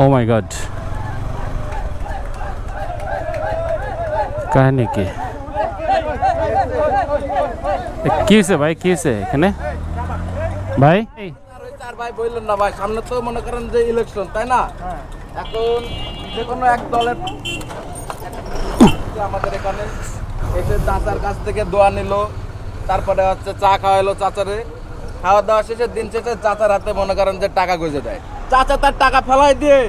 ও মাই god কাহিনী কি কি হয়েছে ভাই কি হয়েছে এখানে ভাই আর ভাই বললেন না ভাই সামনে তো মনে করেন যে ইলেকশন তাই না এখন যে কোনো এক দলের আমাদের এখানে এসে চাচার কাছ থেকে দোয়া নিল, তারপরে হচ্ছে চা খাওয়াইলো চাচারে। খাওয়া দাওয়া শেষে দিন শেষে চাচার হাতে মনে করেন যে টাকা গুঁজে দেয়। চাচা তার টাকা ফেলাই দিয়ে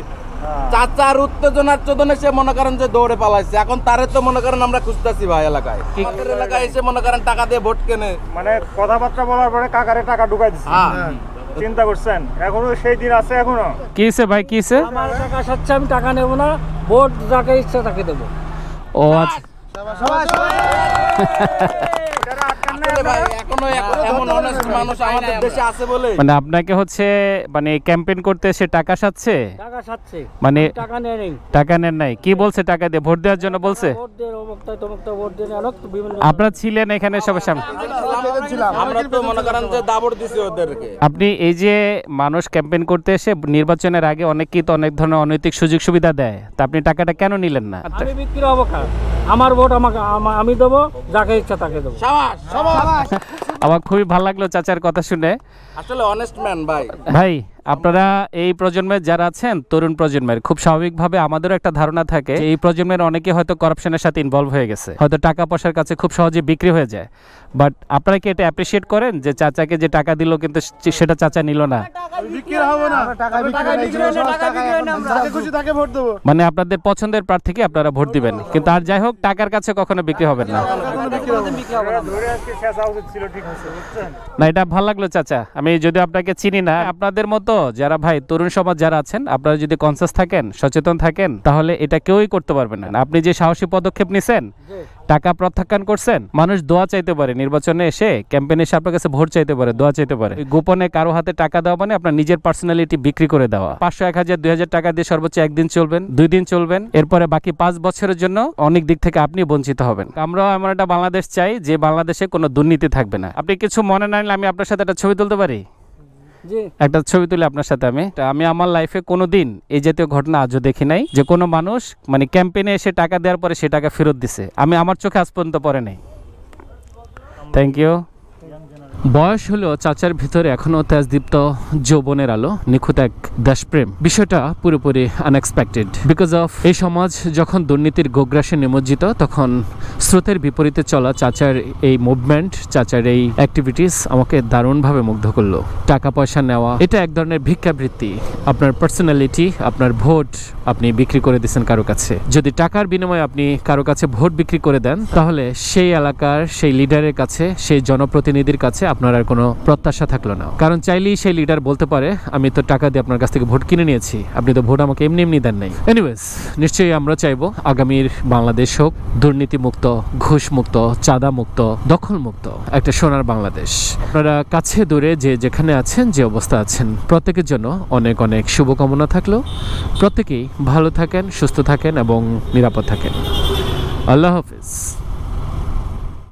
চাচার উত্তেজনার চোদনে সে মনে করেন যে দৌড়ে পালাইছে। এখন তারে তো মনে করেন আমরা খুঁজতেছি ভাই এলাকায়। আমাদের এলাকায় এসে মনে করেন টাকা দিয়ে ভোট কেনে। মানে কথাবার্তা বলার পরে কাকারে টাকা ঢুকাই দিচ্ছে হ্যাঁ। চিন্তা করছেন? এখনও সেই দিন আছে এখনও? কি ভাই কি হয়েছে আমার টাকা সাচ্ছে আমি টাকা নেব না। ভোট যাকে ইচ্ছা তাকে দেবো। ও আচ্ছা। মানে আপনাকে হচ্ছে মানে ক্যাম্পেইন করতে এসে টাকা সাচ্ছে? মানে টাকা নেই নেই। টাকা নেন নাই। কি বলছে টাকা দিয়ে? ভোট দেওয়ার জন্য বলছে? আপনারা ছিলেন এখানে সবার সামনে। আমরা তো মনে করেন যে দাবড় দিছি ওদেরকে। আপনি এই যে মানুষ ক্যাম্পেইন করতে এসে নির্বাচনের আগে অনেকেই তো অনেক ধরনের অনৈতিক সুযোগ সুবিধা দেয়। তা আপনি টাকাটা কেন নিলেন না? আমি বিক্রি হব আমার ভোট আমাকে আমি দেবো যাকে ইচ্ছা তাকে দেবো। আমার খুবই ভালো লাগল চাচার কথা শুনে। আসলে অনেস্ট ম্যান ভাই। ভাই আপনারা এই প্রজন্মের যারা আছেন, তরুণ প্রজন্মের, খুব স্বাভাবিকভাবে আমাদেরও একটা ধারণা থাকে এই প্রজন্মের অনেকে হয়তো করাপশনের সাথে ইনভলভ হয়ে গেছে। হয়তো টাকা পয়সার কাছে খুব সহজে বিক্রি হয়ে যায়। বাট আপনারা কি এটা অ্যাপ্রিসিয়েট করেন যে চাচাকে যে টাকা দিল কিন্তু সেটা চাচা নিল না? মানে আপনাদের পছন্দের প্রার্থীকে আপনারা ভোট দিবেন কিন্তু আর যাই হোক টাকার কাছে কখনো বিক্রি হবেন না। ধরে আজকে শেষা উচিত ছিল ঠিক আছে বুঝছেন না এটা ভালো লাগল চাচা। আমি যদি আপনাকে চিনি না আপনাদের মতো যারা ভাই তরুণ সমাজ যারা আছেন আপনারা যদি কনসিয়াস থাকেন সচেতন থাকেন তাহলে এটা কেউই করতে পারবে না। আপনি যে সাহসী পদক্ষেপ নিছেন টাকা প্রত্যাখ্যান করছেন? মানুষ দোয়া চাইতে পারে, নির্বাচনে এসে ক্যাম্পেইনে এসে আপনার কাছে ভোট চাইতে পারে, দোয়া চাইতে পারে। গোপনে কারও হাতে টাকা দেওয়া মানে আপনার নিজের পার্সোনালিটি বিক্রি করে দেওয়া। পাঁচশো, এক হাজার, দুই হাজার টাকা দিয়ে সর্বোচ্চ একদিন চলবেন, দুই দিন চলবেন। এরপরে বাকি পাঁচ বছরের জন্য অনেক দিক থেকে আপনি বঞ্চিত হবেন। আমরাও এমন একটা বাংলাদেশ চাই যে বাংলাদেশে কোনো দুর্নীতি থাকবে না। আপনি কিছু মনে না নিলে আমি আপনার সাথে একটা ছবি তুলতে পারি? একটা ছবি তুলে আপনার সাথে আমি। আমি আমার লাইফে কোনো দিন এই জাতীয় ঘটনা আজও দেখি নাই। যে কোনো মানুষ মানে ক্যাম্পেইনে এসে টাকা দেওয়ার পরে সে টাকা ফেরত দিছে। আমি আমার চোখে আজ পর্যন্ত পড়ে নাই। থ্যাংক ইউ বয়স হলো চাচার ভিতরে এখনও তেজদীপ্ত যৌবনের আলো, নিখুঁত এক দেশপ্রেম। বিষয়টা পুরোপুরি আনএক্সপেক্টেড বিকজ অফ এই সমাজ যখন দুর্নীতির গোগ্রাসে নিমজ্জিত, তখন স্রোতের বিপরীতে চলা চাচার এই মুভমেন্ট চাচার এই অ্যাক্টিভিটিস আমাকে দারুণভাবে মুগ্ধ করল। টাকা পয়সা নেওয়া, এটা এক ধরনের ভিক্ষাবৃত্তি। আপনার পার্সোনালিটি আপনার ভোট আপনি বিক্রি করে দিচ্ছেন কারও কাছে। যদি টাকার বিনিময়ে আপনি কারও কাছে ভোট বিক্রি করে দেন, তাহলে সেই এলাকার সেই লিডারের কাছে, সেই জনপ্রতিনিধির কাছে আপনার আর কোনো প্রত্যাশা থাকল না। কারণ চাইলেই সেই লিডার বলতে পারে, আমি তো টাকা দিয়ে আপনার কাছ থেকে ভোট কিনে নিয়েছি, আপনি তো ভোট আমাকে এমনি এমনি দেন নাই। এনিওয়েজ নিশ্চয়ই আমরা চাইব আগামীর বাংলাদেশ হোক দুর্নীতি মুক্ত ঘুষ মুক্ত চাঁদা মুক্ত দখল মুক্ত একটা সোনার বাংলাদেশ। আপনারা কাছে দূরে যে যেখানে আছেন, যে অবস্থা আছেন, প্রত্যেকের জন্য অনেক অনেক শুভকামনা থাকল। প্রত্যেকেই ভালো থাকেন, সুস্থ থাকেন এবং নিরাপদ থাকেন। আল্লাহ হাফিজ।